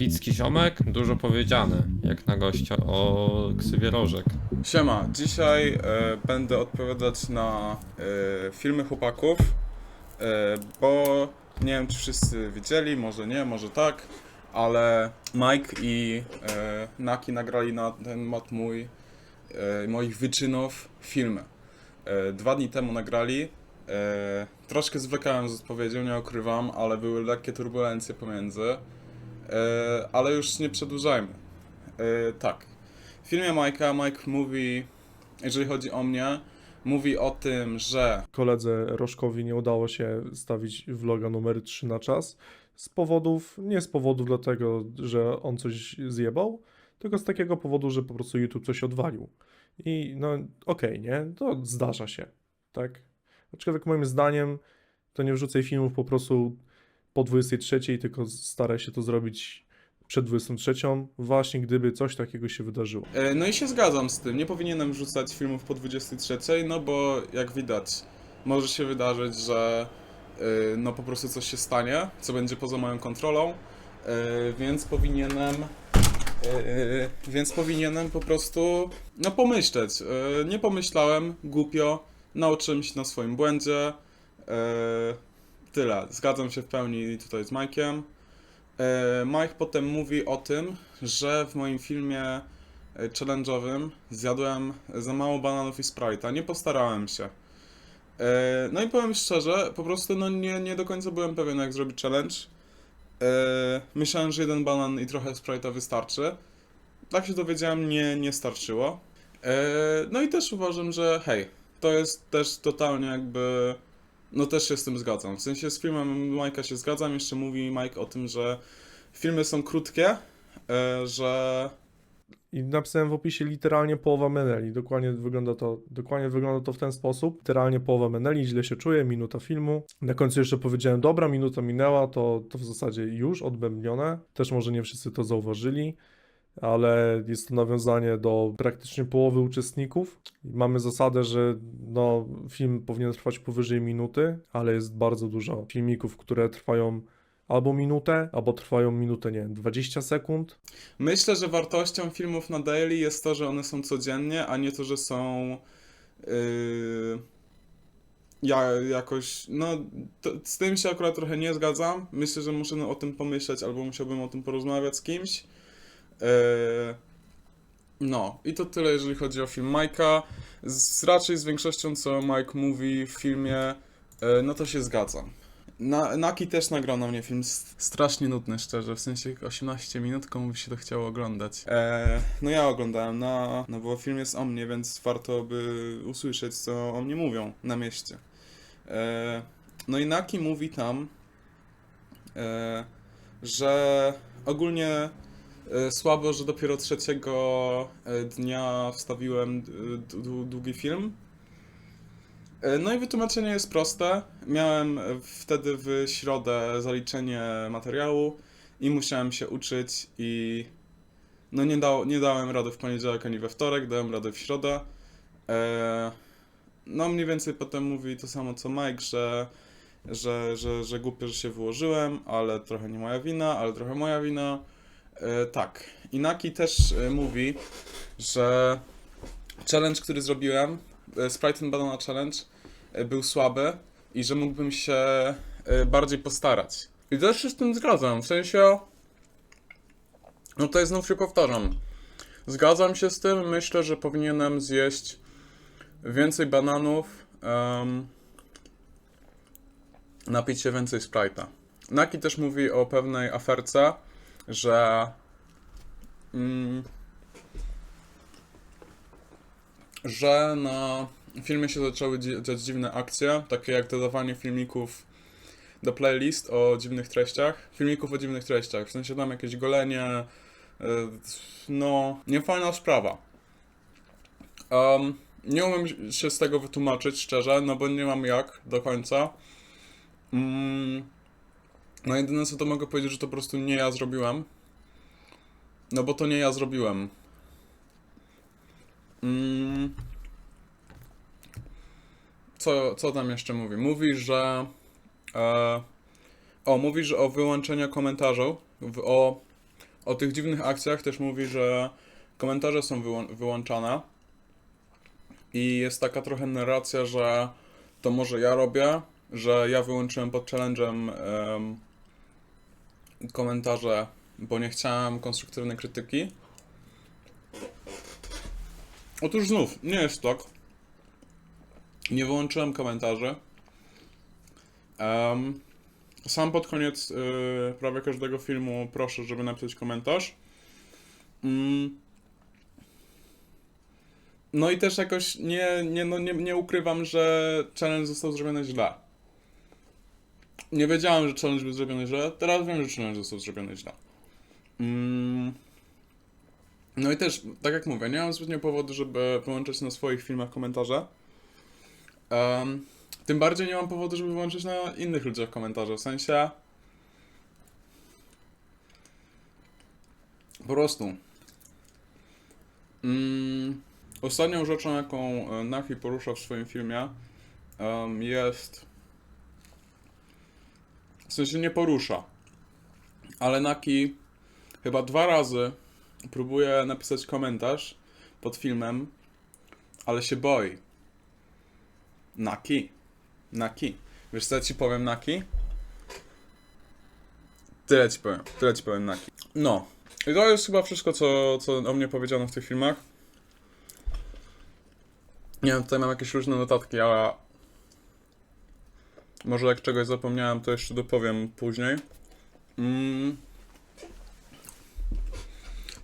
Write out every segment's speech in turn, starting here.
Epicki ziomek, dużo powiedziane, jak na gościa o ksywie Rożek. Siema, dzisiaj e, będę odpowiadać na e, filmy chłopaków, e, bo nie wiem czy wszyscy widzieli, może nie, może tak, ale Mike i e, Naki nagrali na temat mój, e, moich wyczynów filmy. E, dwa dni temu nagrali, e, troszkę zwlekałem z odpowiedzią, nie ukrywam, ale były lekkie turbulencje pomiędzy, ale już nie przedłużajmy. E, tak. W filmie Majka Mike mówi, jeżeli chodzi o mnie, mówi o tym, że koledze Rożkowi nie udało się stawić vloga numer 3 na czas. Z powodów, nie z powodu dlatego, że on coś zjebał, tylko z takiego powodu, że po prostu YouTube coś odwalił. I no okej, nie? To zdarza się, tak? Aczkolwiek moim zdaniem to nie wrzucaj filmów po prostu po 23, tylko staraj się to zrobić przed 23, właśnie gdyby coś takiego się wydarzyło. E, No i się zgadzam z tym. Nie powinienem wrzucać filmów po 23, no bo jak widać, może się wydarzyć, że e, no po prostu coś się stanie, co będzie poza moją kontrolą, e, więc powinienem więc powinienem po prostu no pomyśleć. Nie pomyślałem, głupio, nauczyłem się na swoim błędzie. Tyle. Zgadzam się w pełni tutaj z Mike'iem. E, Mike potem mówi o tym, że w moim filmie e, challenge'owym zjadłem za mało bananów i Sprite'a. Nie postarałem się. E, No i powiem szczerze, po prostu no nie, nie do końca byłem pewien jak zrobić challenge. Myślałem, że jeden banan i trochę Sprite'a wystarczy. Tak się dowiedziałem, nie, nie starczyło. No i też uważam, że hej, to jest też totalnie jakby... No też się z tym zgadzam. W sensie z filmem Majka się zgadzam. Jeszcze mówi Mike o tym, że filmy są krótkie, e, że I napisałem w opisie literalnie połowa meneli. Dokładnie wygląda to, dokładnie wygląda to w ten sposób. Literalnie połowa meneli, źle się czuję, minuta filmu. Na końcu jeszcze powiedziałem, dobra, minuta minęła, to, to w zasadzie już odbębnione. Też może nie wszyscy to zauważyli, ale jest to nawiązanie do praktycznie połowy uczestników. Mamy zasadę, że no, film powinien trwać powyżej minuty, ale jest bardzo dużo filmików, które trwają albo minutę, albo trwają minutę, nie wiem, 20 sekund. Myślę, że wartością filmów na daily jest to, że one są codziennie, a nie to, że są yy, ja jakoś, no to, z tym się akurat trochę nie zgadzam. Myślę, że muszę o tym pomyśleć albo musiałbym o tym porozmawiać z kimś. Yy, no i to tyle, jeżeli chodzi o film Majka. Z, raczej z większością, co Mike mówi w filmie, yy, no to się zgadzam. Na, Naki też nagrał na mnie film strasznie nudny, szczerze, w sensie 18 minut, komu by się to chciało oglądać. E, no ja oglądałem, no, no bo film jest o mnie, więc warto by usłyszeć, co o mnie mówią na mieście. E, no i Naki mówi tam, e, że ogólnie słabo, że dopiero trzeciego e, dnia wstawiłem e, długi film, E, No i wytłumaczenie jest proste. Miałem e, wtedy w środę zaliczenie materiału i musiałem się uczyć i no nie, dał, nie dałem rady w poniedziałek ani we wtorek, dałem radę w środę. E, No mniej więcej potem mówi to samo co Mike, że, że, że, że głupio, że się wyłożyłem, ale trochę nie moja wina, ale trochę moja wina. E, Tak. Inaki też e, mówi, że challenge, który zrobiłem, e, Sprite and Banana Challenge, był słaby i że mógłbym się bardziej postarać. I też się z tym zgadzam, w sensie... No tutaj znów się powtarzam. Zgadzam się z tym, myślę, że powinienem zjeść więcej bananów, em, napić się więcej Sprite'a. Naki też mówi o pewnej aferce, że... Mm, że na filmie się zaczęły dzi- dziać dziwne akcje, takie jak dodawanie filmików do playlist o dziwnych treściach. Filmików o dziwnych treściach, w sensie tam jakieś golenie. y, No, niefajna sprawa. Um, nie umiem się z tego wytłumaczyć szczerze, no bo nie mam jak do końca. Mm, no jedyne co to mogę powiedzieć, że to po prostu nie ja zrobiłem. No bo to nie ja zrobiłem. Mm. Co, co tam jeszcze mówi? Mówi, że. E, o, mówi, że o wyłączeniu komentarzy, w, o o tych dziwnych akcjach też mówi, że komentarze są wyłą- wyłączane i jest taka trochę narracja, że to może ja robię, że ja wyłączyłem pod challenge'em em, komentarze, bo nie chciałem konstruktywnej krytyki. Otóż znów, nie jest tak. Nie wyłączyłem komentarzy. Em, sam pod koniec y, prawie każdego filmu proszę, żeby napisać komentarz. Mm. No i też jakoś nie, nie, no nie, nie ukrywam, że challenge został zrobiony źle. Nie wiedziałem, że challenge był zrobiony źle, teraz wiem, że challenge został zrobiony źle. Mm. No i też, tak jak mówię, nie mam zbytnio powodu, żeby wyłączać na swoich filmach komentarze. Em, tym bardziej nie mam powodu, żeby wyłączyć na innych ludziach komentarze. W sensie. Po prostu. Mm, ostatnią rzeczą, jaką e, Nafi porusza w swoim filmie, em, jest. W sensie nie porusza. Ale Naki chyba dwa razy próbuje napisać komentarz pod filmem, ale się boi. Naki. Naki. Wiesz co ja ci powiem, Naki? Tyle ci powiem, tyle ci powiem, Naki. No. I to jest chyba wszystko, co, co o mnie powiedziano w tych filmach. Nie wiem, tutaj mam jakieś różne notatki, ale... Może jak czegoś zapomniałem, to jeszcze dopowiem później. Mm.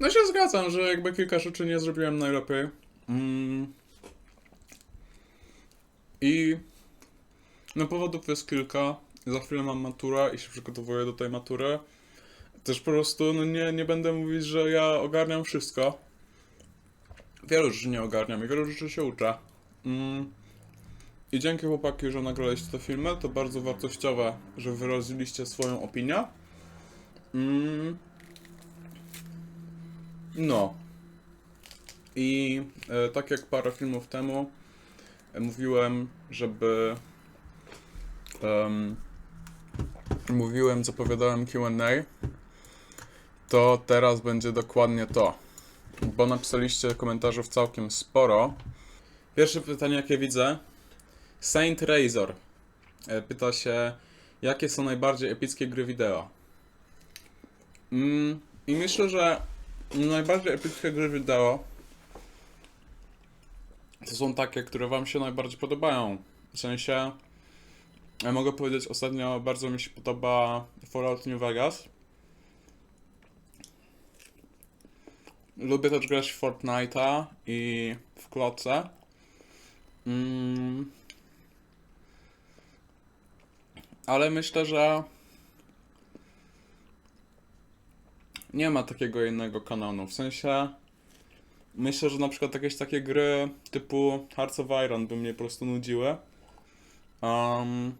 No się zgadzam, że jakby kilka rzeczy nie zrobiłem najlepiej. Mm. I no powodów jest kilka. Za chwilę mam maturę i się przygotowuję do tej matury. Też po prostu no nie, nie będę mówić, że ja ogarniam wszystko. Wielu rzeczy nie ogarniam i wielu rzeczy się uczę. Mm. I dzięki chłopaki, że nagraliście te filmy, to bardzo wartościowe, że wyraziliście swoją opinię. Mm. No. I e, tak jak parę filmów temu, e, mówiłem, żeby. em, mówiłem, zapowiadałem QA, to teraz będzie dokładnie to. Bo napisaliście komentarzów całkiem sporo. Pierwsze pytanie, jakie widzę. Saint Razor e, pyta się, jakie są najbardziej epickie gry wideo. Mm, I myślę, że najbardziej epickie gry wideo to są takie, które wam się najbardziej podobają. W sensie, ja mogę powiedzieć, ostatnio bardzo mi się podoba Fallout New Vegas. Lubię też grać w Fortnite'a i w kloce. Mm. Ale myślę, że nie ma takiego jednego kanonu. W sensie myślę, że na przykład jakieś takie gry typu Hearts of Iron by mnie po prostu nudziły. Um,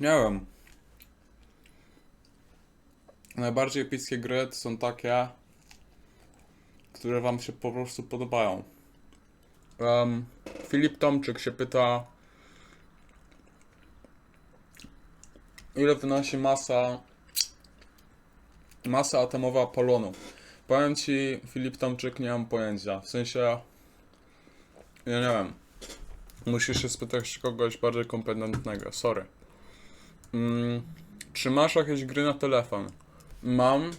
nie wiem. Najbardziej epickie gry to są takie, które wam się po prostu podobają. Um, Filip Tomczyk się pyta, ile wynosi masa masa atomowa polonu. Powiem ci, Filip Tomczyk, nie mam pojęcia. W sensie, ja nie wiem. Musisz się spytać kogoś bardziej kompetentnego. Sorry. Mm, czy masz jakieś gry na telefon? Mam.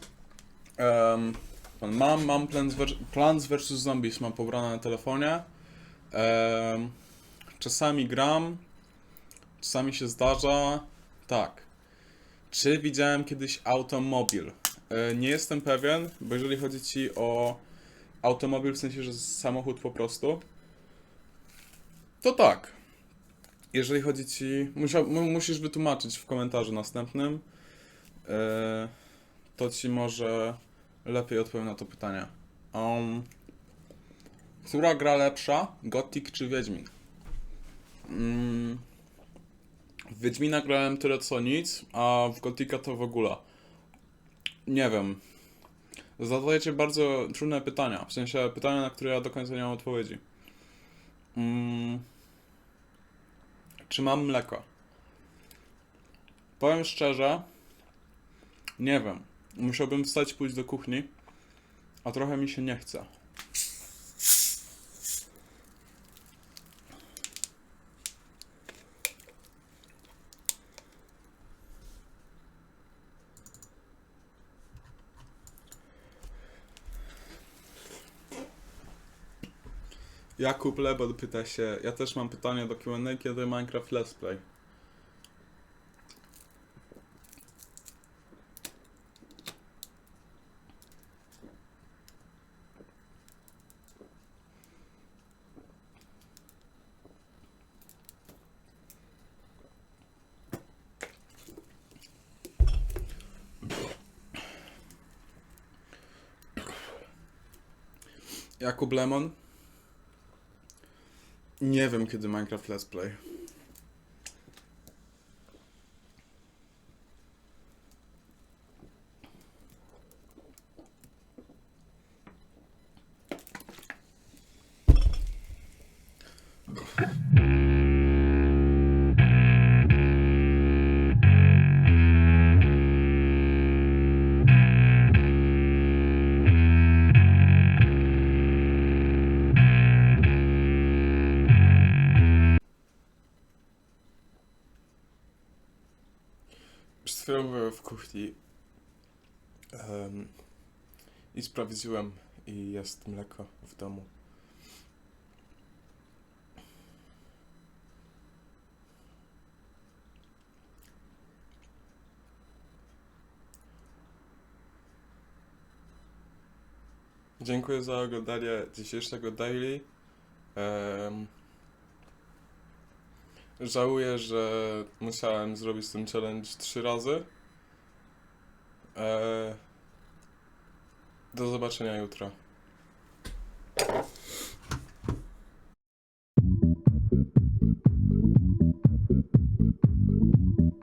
em, mam, mam Plants, vs-. Zombies mam pobrane na telefonie. Em, czasami gram. Czasami się zdarza. Tak. Czy widziałem kiedyś automobil? E, Nie jestem pewien, bo jeżeli chodzi ci o automobil w sensie, że samochód po prostu, to tak. Jeżeli chodzi ci. Musiał, mu- musisz wytłumaczyć w komentarzu następnym. E, To ci może lepiej odpowiem na to pytanie. Um, która gra lepsza? Gothic czy Wiedźmin? Mm, w Wiedźmina grałem tyle co nic, a w Gotika to w ogóle. Nie wiem. Zadajecie bardzo trudne pytania. W sensie pytania, na które ja do końca nie mam odpowiedzi. Mm. Czy mam mleko? Powiem szczerze, nie wiem. Musiałbym wstać pójść do kuchni, a trochę mi się nie chce. Jakub Lebon pyta się, ja też mam pytanie do Q&A, kiedy Minecraft Let's Play? Jakub Lemon? Nie wiem kiedy Minecraft Let's Play. Byłem w kuchni em, i sprawdziłem i jest mleko w domu. Dziękuję za oglądanie dzisiejszego daily. Em, Żałuję, że musiałem zrobić ten challenge trzy razy. Eee, do zobaczenia jutro.